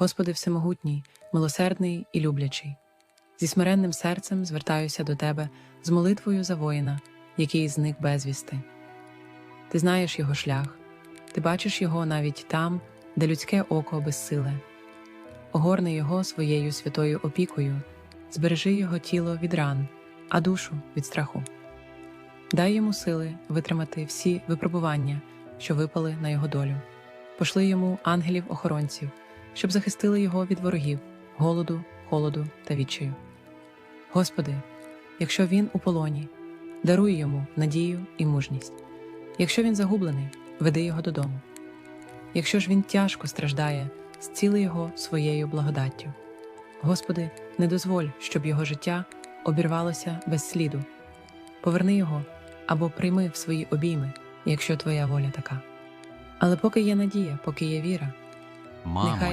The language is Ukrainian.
Господи Всемогутній, милосердний і люблячий. Зі смиренним серцем звертаюся до Тебе з молитвою за воїна, який зник безвісти. Ти знаєш його шлях, ти бачиш його навіть там, де людське око безсиле. Огорни його своєю святою опікою, збережи його тіло від ран, а душу від страху. Дай йому сили витримати всі випробування, що випали на його долю. Пошли йому ангелів-охоронців, щоб захистили його від ворогів, голоду, холоду та відчаю. Господи, якщо він у полоні, даруй йому надію і мужність. Якщо він загублений, веди його додому. Якщо ж він тяжко страждає, зціли його своєю благодаттю. Господи, не дозволь, щоб його життя обірвалося без сліду. Поверни його або прийми в свої обійми, якщо твоя воля така. Але поки є надія, поки є віра, Мамо, Нехай